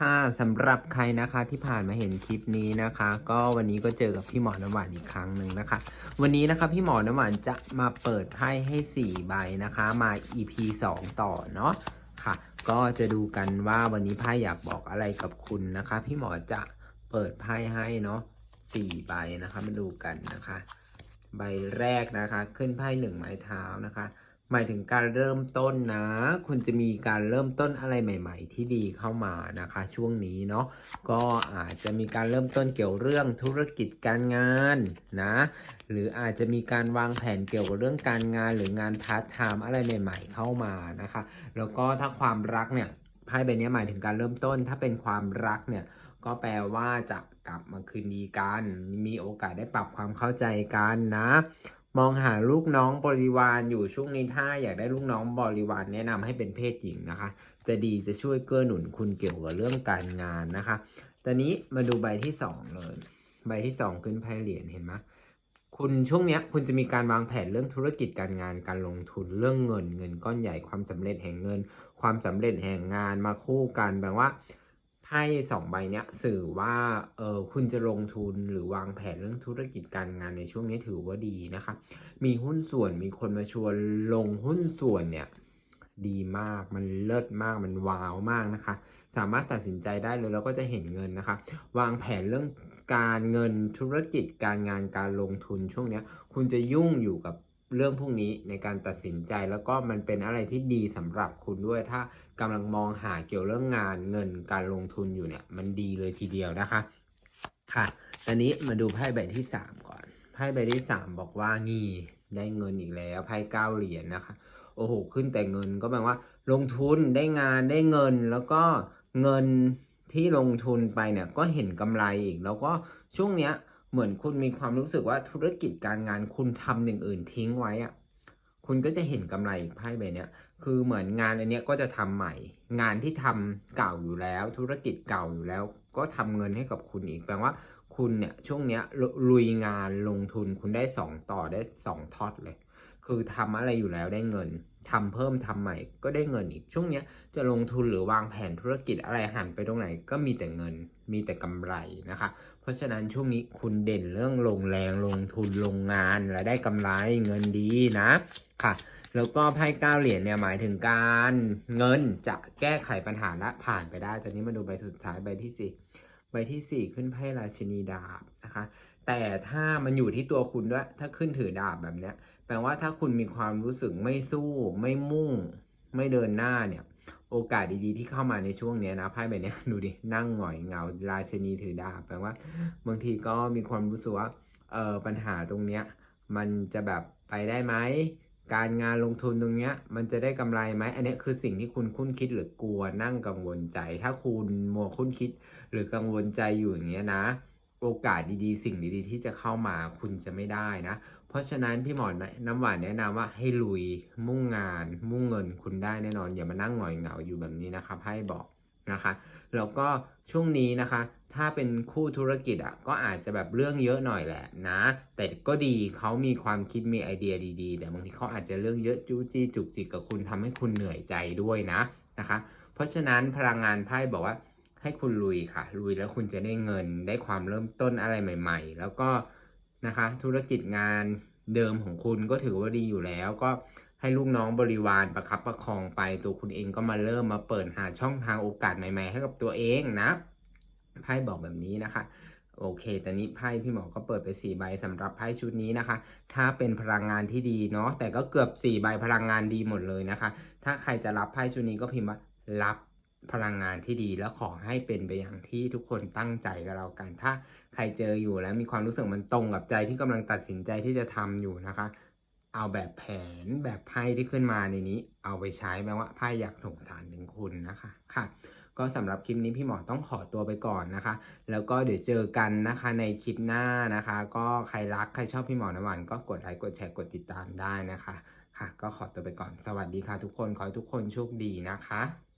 ค่ะสำหรับใครนะคะที่ผ่านมาเห็นคลิปนี้นะคะ ก็วันนี้ก็เจอกับพี่หมอน้ำหวานอีกครั้งหนึ่งนะคะ วันนี้นะคะพี่หมอน้ำหวานจะมาเปิดไพ่ให้ 4 ใบนะคะ มา EP 2 ต่อเนาะค่ะ ก็จะดูกันว่าวันนี้ไพ่อยากบอกอะไรกับคุณนะคะ พี่หมอจะเปิดไพ่ให้เนาะ4ใบนะคะมาดูกันนะคะ ใบแรกนะคะ ขึ้นไพ่หนึ่งไม้เท้านะคะ หมายถึงการเริ่มต้นนะ คุณจะมีการเริ่มต้นอะไรใหม่ ๆ ที่ดีเข้ามานะคะ ช่วงนี้เนาะก็อาจจะมีการเริ่มต้นเกี่ยวเรื่องธุรกิจการงานนะ หรืออาจจะมีการวางแผนเกี่ยวกับเรื่องการงานหรืองานพาร์ทไทม์อะไรใหม่ ๆ เข้ามานะคะ แล้วก็ถ้าความรักเนี่ยไพ่ใบนี้หมายถึงการเริ่มต้น ถ้าเป็นความรักเนี่ยก็แปลว่าจะกลับมาคืนดีกัน มีโอกาสได้ปรับความเข้าใจกันนะ มองหาลูกน้องบริวารอยู่ช่วงนี้ถ้าอยากได้ลูกน้องบริวารแนะนำให้เป็นเพศหญิงนะคะ จะดีจะช่วยเกื้อหนุนคุณเกี่ยวกับเรื่องการงานนะคะ ตอนนี้มาดูใบที่สองเลย ใบที่สองขึ้นไพ่เหรียญเห็นไหมคุณช่วงนี้คุณจะมีการวางแผนเรื่องธุรกิจการงานการลงทุนเรื่องเงินเงินก้อนใหญ่ความสำเร็จแห่งเงิน ความสำเร็จแห่งงานมาคู่กันแปลว่า ไพ่สองใบเนี้ยสื่อว่าเออคุณจะลงทุนหรือวางแผนเรื่องธุรกิจการงานในช่วงนี้ถือว่าดีนะคะ มีหุ้นส่วนมีคนมาชวนลงหุ้นส่วนเนี่ยดีมากมันเลิศมากมันว้าวมากนะคะ สามารถตัดสินใจได้เลยแล้วก็จะเห็นเงินนะคะ วางแผนเรื่องการเงินธุรกิจการงานการลงทุนช่วงนี้คุณจะยุ่งอยู่กับ เรื่องพวกนี้ในการตัดสินใจแล้วก็มันเป็นอะไรที่ดีสำหรับคุณด้วย ถ้ากำลังมองหาเกี่ยวเรื่องงานเงินการลงทุนอยู่เนี่ย มันดีเลยทีเดียวนะคะ ค่ะตอนนี้มาดูไพ่ใบที่สามก่อนไพ่ใบที่สามบอกว่านี่ได้เงินอีกแล้วไพ่เก้าเหรียญนะคะ โอ้โหขึ้นแต่เงินก็แปลว่า ลงทุนได้งานได้เงินแล้วก็เงินที่ลงทุนไปเนี่ยก็เห็นกำไรอีกแล้วก็ช่วงเนี้ย เหมือนคุณมีความรู้สึกว่าธุรกิจการงานคุณทำหนึ่งอื่นทิ้งไว้อะคุณก็จะเห็นกำไรไพ่ใบเนี้ย คือเหมือนงานอันเนี้ยก็จะทำใหม่ งานที่ทำเก่าอยู่แล้ว ธุรกิจเก่าอยู่แล้ว ก็ทำเงินให้กับคุณอีกแปลว่าคุณเนี่ยช่วงเนี้ยลุลุยงานลงทุนคุณได้สองต่อได้สองทอดเลย คือทำอะไรอยู่แล้วได้เงินทำเพิ่มทำใหม่ก็ได้เงินอีกช่วงเนี้ยจะลงทุนหรือวางแผนธุรกิจอะไรหันไปตรงไหน ก็มีแต่เงิน มีแต่กำไรนะคะ เพราะฉะนั้นช่วงนี้คุณเด่นเรื่องลงแรงลงทุนลงงานและได้กำไรเงินดีนะค่ะ แล้วก็ไพ่เก้าเหรียญเนี่ยหมายถึงการเงินจะแก้ไขปัญหาและผ่านไปได้ตอนนี้มาดูใบสุดท้ายใบที่สี่ใบที่สี่ขึ้นไพ่ราชินีดาบนะคะแต่ถ้ามันอยู่ที่ตัวคุณด้วย ถ้าขึ้นถือดาบแบบเนี้ย แปลว่าถ้าคุณมีความรู้สึกไม่สู้ไม่มุ่ง ไม่เดินหน้าเนี่ย โอกาสดีๆที่เข้ามาในช่วงเนี้ยนะไพ่ใบเนี้ยดูดินั่งหงอยเหงาราชนีถือดาบแปลว่า บางทีก็มีความรู้สึกว่าเออปัญหาตรงเนี้ย มันจะแบบไปได้ไหมการงานลงทุนตรงเนี้ย มันจะได้กำไรไหมอันนี้คือสิ่งที่คุณคุ้นคิดหรือกลัวนั่งกังวลใจ ถ้าคุณมัวคุ้นคิด หรือกังวลใจอยู่อย่างเงี้ยนะ โอกาสดีๆ สิ่งดีๆ ที่จะเข้ามาคุณจะไม่ได้นะ เพราะฉะนั้นพี่หมอนน้ำหวานแนะนำว่าให้ลุยมุ่งงาน มุ่งเงินคุณได้แน่นอน อย่ามานั่งหงอยเหงาอยู่แบบนี้นะครับให้บอกนะคะแล้วก็ช่วงนี้นะคะ ถ้าเป็นคู่ธุรกิจอะก็อาจจะแบบเรื่องเยอะหน่อยแหละนะ แต่ก็ดีเขามีความคิดมีไอเดียดีๆ แต่บางทีเขาอาจจะเรื่องเยอะจู้จี้จุกจิกกับคุณทำให้คุณเหนื่อยใจด้วยนะนะคะ เพราะฉะนั้นพลังงานไพ่บอกว่าให้คุณลุยค่ะลุยแล้วคุณจะได้เงินได้ความเริ่มต้นอะไรใหม่ ๆ แล้วก็ นะคะ ธุรกิจงานเดิมของคุณก็ถือว่าดีอยู่แล้ว ก็ให้ลูกน้องบริวารประคับประคองไปตัวคุณเองก็มาเริ่มมาเปิดหาช่องทางโอกาสใหม่ ๆ ให้กับตัวเองนะไพ่บอกแบบนี้นะคะ โอเคตอนนี้ไพ่พี่หมอก็เปิดไป4ใบสำหรับไพ่ชุดนี้นะคะ ถ้าเป็นพลังงานที่ดีเนาะแต่ก็เกือบ4ใบพลังงานดีหมดเลยนะคะ ถ้าใครจะรับไพ่ชุดนี้ก็พิมพ์ว่ารับ พลังงานที่ดีแล้วขอให้เป็นไปอย่างที่ทุกคนตั้งใจกับเรากัน ถ้าใครเจออยู่แล้วมีความรู้สึกมันตรงกับใจที่กำลังตัดสินใจที่จะทำอยู่นะคะ เอาแบบแผนแบบไพ่ที่ขึ้นมาในนี้ เอาไปใช้แปลว่าไพ่อยากส่งสารถึงคุณนะคะค่ะ ก็สำหรับคลิปนี้พี่หมอต้องขอตัวไปก่อนนะคะ แล้วก็เดี๋ยวเจอกันนะคะในคลิปหน้านะคะ ก็ใครรักใครชอบพี่หมอน้ำหวานก็กดไลค์กดแชร์กดติดตามได้นะคะ ค่ะ ก็ขอตัวไปก่อนสวัสดีค่ะทุกคนขอให้ทุกคนโชคดีนะคะ